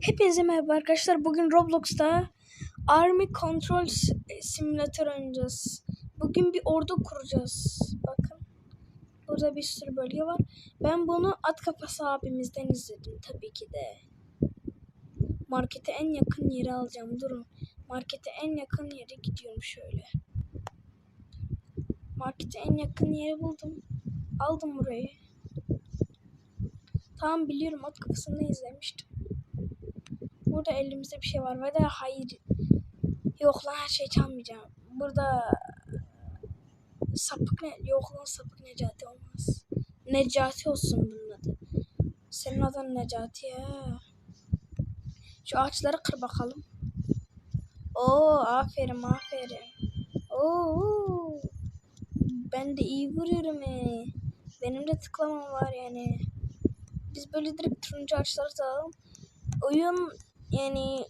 Hepinize merhaba arkadaşlar. Bugün Roblox'ta Army Control Simulator oynayacağız. Bugün bir ordu kuracağız. Bakın. Burada bir sürü bölge var. Ben bunu At Kafası abimizden izledim tabii ki de. Markete en yakın yeri alacağım. Durun. Markete en yakın yere gidiyorum şöyle. Markete en yakın yeri buldum. Aldım burayı. Tamam biliyorum at kafasını izlemiştim. Burada elimizde bir şey var ve de hayır. Yok lan her şeyi çalmayacağım. Burada sapık ne? Yok lan sapık Necati olmaz. Necati olsun bunun adı. Senin adın Necati ya. Şu ağaçları kır bakalım. Oo aferin aferin. Oo. Ben de iyi vuruyorum he. Benim de tıklamam var yani. Biz böyle direkt turuncu ağaçları alalım. Oyun yani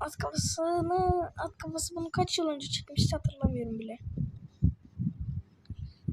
at kafasını at kafası bunu kaç yıl önce çıkmıştı hatırlamıyorum bile.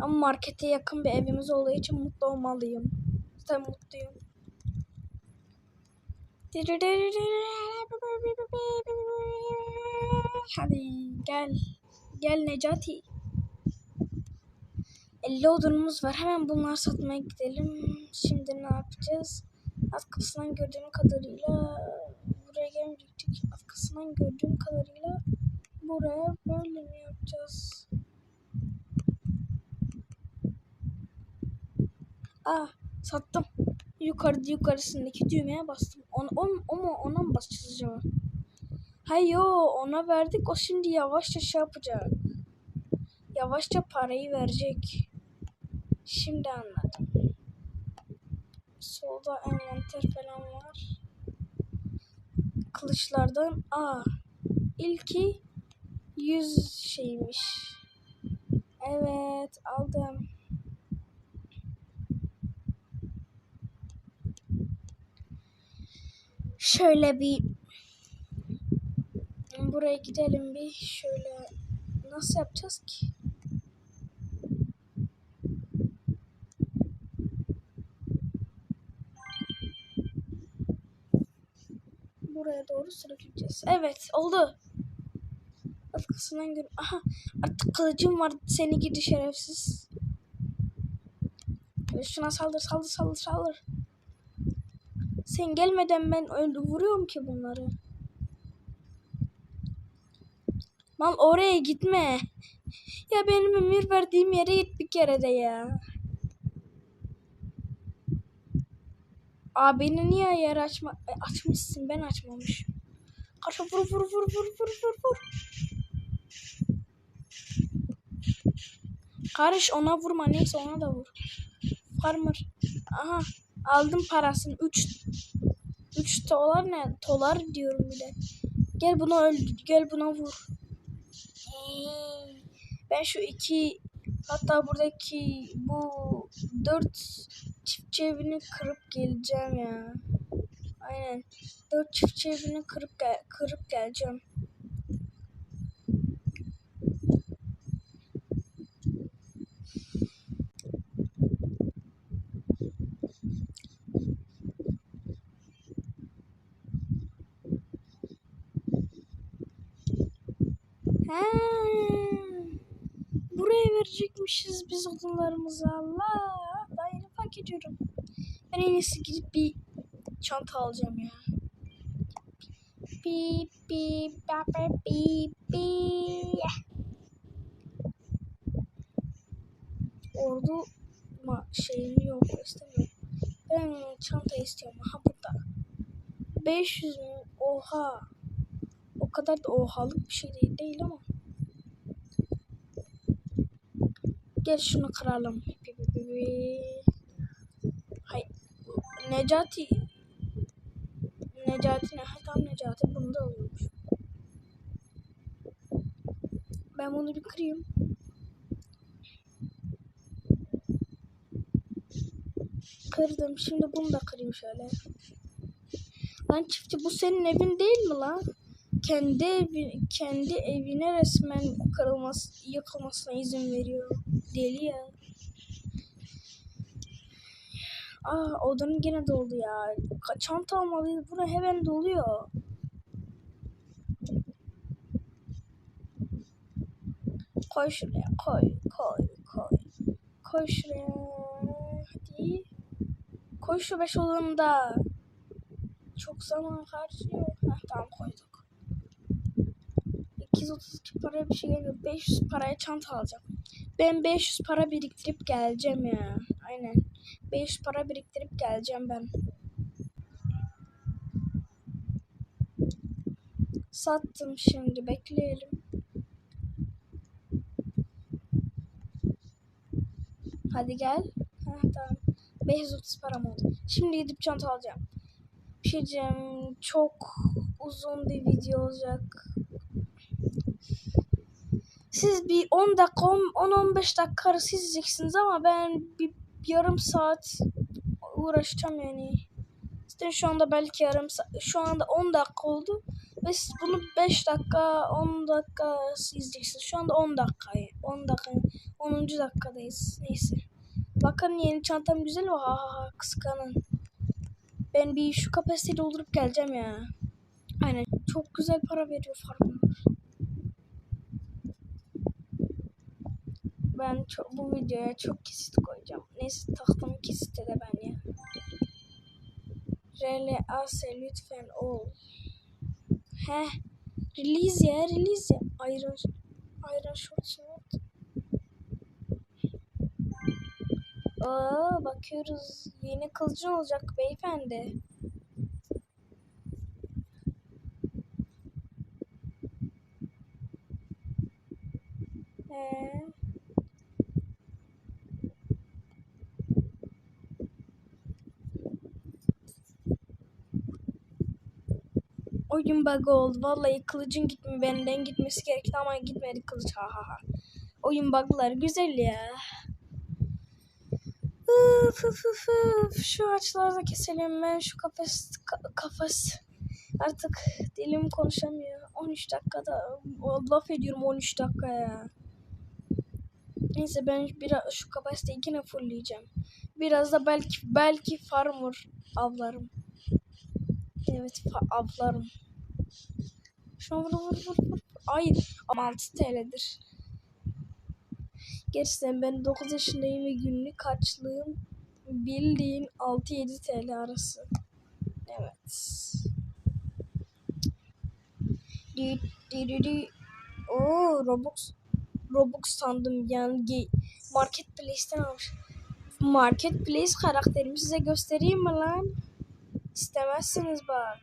Ama markete yakın bir evimiz olduğu için mutlu olmalıyım. Zaten mutluyum. Hadi gel. Gel Necati. 50 odunumuz var. Hemen bunları satmaya gidelim. Şimdi ne yapacağız? Arkasından gördüğüm kadarıyla Arkasından gördüğüm kadarıyla buraya böyle mi yapacağız? Ah sattım. Yukarıda yukarısındaki düğmeye bastım. Ona, on, o mu ona mı basacağız acaba? Hayır ona verdik o şimdi yavaşça şey yapacak. Yavaşça parayı verecek. Şimdi anladım. Solda envanter falan var. Kılıçlardan A. İlki 100 şeymiş. Evet aldım. Şöyle bir buraya gidelim bir şöyle nasıl yapacağız ki? Buraya doğru sürükleyeceğiz. Evet oldu. Arkasından gör. Aha artık kılıcım var seni gidi şerefsiz. Şuna saldır saldır saldır saldır. Sen gelmeden ben öldü vuruyorum ki bunları. Mal oraya gitme. Ya benim emir verdiğim yere git bir kere de ya. Abini niye yer açma e, açmışsın ben açmamışım. Karşı vur vur vur vur vur vur vur. Karış ona vurma neyse ona da vur. Farmer. Aha aldım parasını 3 3 dolar ne? Dolar diyorum bile. Gel buna öl gel buna vur. Ben şu iki hatta buradaki bu dört çiftçi evini kırıp geleceğim ya. Aynen. Dört çiftçi evini kırıp gel kırıp geleceğim. Ha. Buraya verecekmişiz biz odunlarımızı Allah. Fark ediyorum. Ben en iyisi gidip bir çanta alacağım ya. Bip bip bip bip bip. Ordu ma şeyim yok istemiyorum. Ben çanta istiyorum. Ha burada. 500 mü? Oha. O kadar da ohalık bir şey değil, değil ama. Gel şunu kıralım. Hay. Necati. Necati ne? Tam Necati bunu da. Ben bunu bir kırayım. Kırdım. Şimdi bunu da kırayım şöyle. Lan çiftçi bu senin evin değil mi lan? Kendi evi, kendi evine resmen kırılması, yıkılmasına izin veriyor. Deli ya. Aa odanın gene doldu ya. Çanta almalıyız. Buna hemen doluyor. Koy şuraya. Koy. Koy. Koy. Koy şuraya. Hadi. Koy şu beş odanında. Çok zaman harcıyor. Heh, tamam koyduk. 232 paraya bir şey gelmiyor. 500 paraya çanta alacağım. Ben 500 para biriktirip geleceğim ya. Aynen. 500 para biriktirip geleceğim ben. Sattım şimdi bekleyelim. Hadi gel. Heh, tamam. 530 param oldu. Şimdi gidip çanta alacağım. Bir şey. Çok uzun bir video olacak. Siz bir 10 dakika, 10-15 dakika arası izleyeceksiniz ama ben bir yarım saat uğraşacağım yani. İşte şu anda belki yarım saat, şu anda 10 dakika oldu ve siz bunu 5 dakika, 10 dakika izleyeceksiniz. Şu anda 10 dakika, 10 dakika, 10. dakikadayız. Neyse. Bakın yeni çantam güzel mi? Ha ha ha kıskanın. Ben bir şu kapasiteyi doldurup geleceğim ya. Aynen. Çok güzel para veriyor farkında. Ben çok, bu videoya çok kesit koyacağım. Neyse tahtımı kesite de ben ya. RLAS lütfen ol. He. Release ya release ya. Iron, Iron Short Sword. Aa bakıyoruz. Yeni kılıcı olacak beyefendi. He. Oyun bug oldu. Vallahi kılıcın gitmi benden gitmesi gerekti ama gitmedi kılıç. Ha ha ha. Oyun bug'ları güzel ya. Üf, üf, üf, üf. Şu ağaçları da keselim ben şu kafes ka- kafes artık dilim konuşamıyor. 13 dakikada o, laf ediyorum 13 dakika ya. Neyse ben biraz şu kapasiteyi yine fullleyeceğim. Biraz da belki belki farmer avlarım. Fa- avlarım. Şuna vur vur vur vur. Ay ama 6 TL'dir. Gerçekten ben 9 yaşındayım ve günlük kaçlığım bildiğin 6-7 TL arası. Evet. Di di di. Oo Robux Robux sandım yani Marketplace'ten almış. Marketplace karakterimi size göstereyim mi lan? İstemezsiniz bak.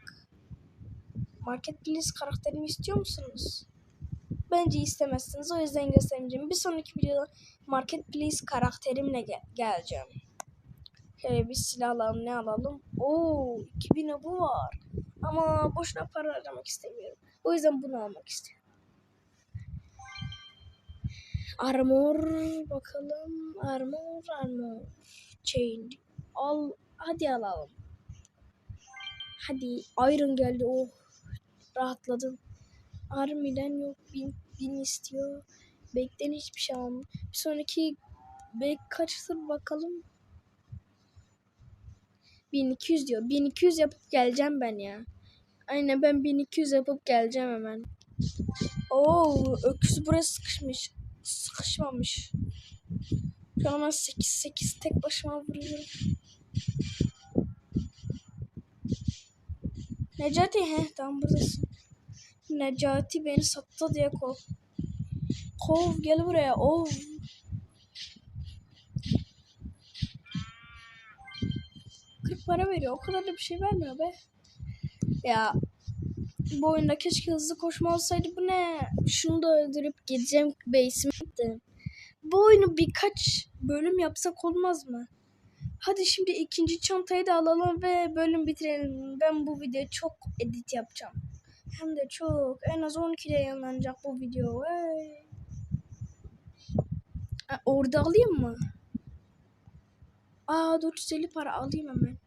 Marketplace karakterimi istiyor musunuz? Bence istemezsiniz. O yüzden göstermeyeceğim. Bir sonraki videoda Marketplace karakterimle gel- geleceğim. Şöyle bir silah alalım. Ne alalım? Oo, 2000 bu var. Ama boşuna para harcamak istemiyorum. O yüzden bunu almak istiyorum. Armor bakalım. Armor, armor. Chain. Al. Hadi alalım. Hadi. Iron geldi. Oh. Rahatladım. Armiden yok. Bin, bin istiyor. Bekten hiçbir şey almıyor. Bir sonraki bek kaçtır bakalım. 1200 diyor. 1200 yapıp geleceğim ben ya. Aynen ben 1200 yapıp geleceğim hemen. Oo, öküz buraya sıkışmış. Sıkışmamış. Şu an ben 8 8 tek başıma vuruyorum. Necati he tamam buradasın. Necati beni sattı diye kov. Kov gel buraya. Ov. Kırk para veriyor. O kadar da bir şey vermiyor be. Ya bu oyunda keşke hızlı koşma olsaydı. Bu ne? Şunu da öldürüp gideceğim base'ime gitti. Bu oyunu birkaç bölüm yapsak olmaz mı? Hadi şimdi ikinci çantayı da alalım ve bölüm bitirelim. Ben bu videoya çok edit yapacağım. Hem de çok. En az 12'de yayınlanacak bu video. Hey. Ha, orada alayım mı? Aa 450 para alayım hemen.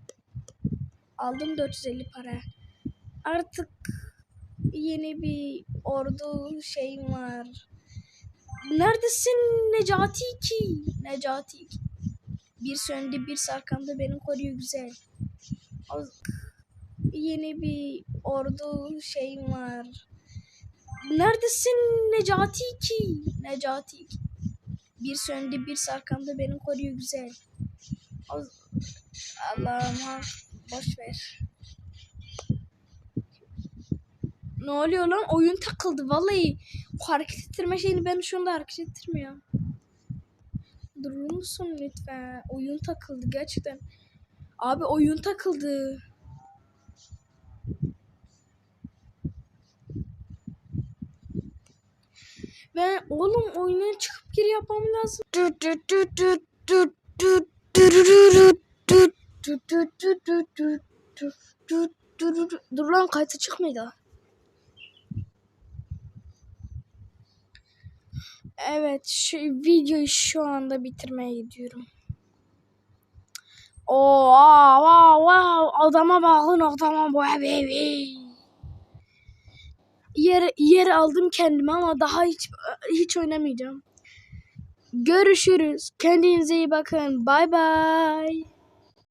Aldım 450 para. Artık yeni bir ordu şeyim var. Neredesin Necati ki? Necati ki. Bir söndü bir sarkanda beni koruyor güzel. O, yeni bir ordu şeyim var. Neredesin Necati ki? Necati ki. Bir söndü bir sarkanda beni koruyor güzel. O, Allah'ım ha, boş ver. Ne oluyor lan? Oyun takıldı vallahi. O hareket ettirme şeyini ben şu anda hareket ettirmiyorum. Durur musun lütfen? Oyun takıldı gerçekten. Abi oyun takıldı. Ben oğlum oyundan çıkıp geri yapmam lazım. Dur lan kayıta çıkmıyordu. Evet, şu videoyu şu anda bitirmeye gidiyorum. Oo, wow, wow, adama bakın adama bu bebi. Yer, yer aldım kendime ama daha hiç hiç oynamayacağım. Görüşürüz. Kendinize iyi bakın. Bay bay.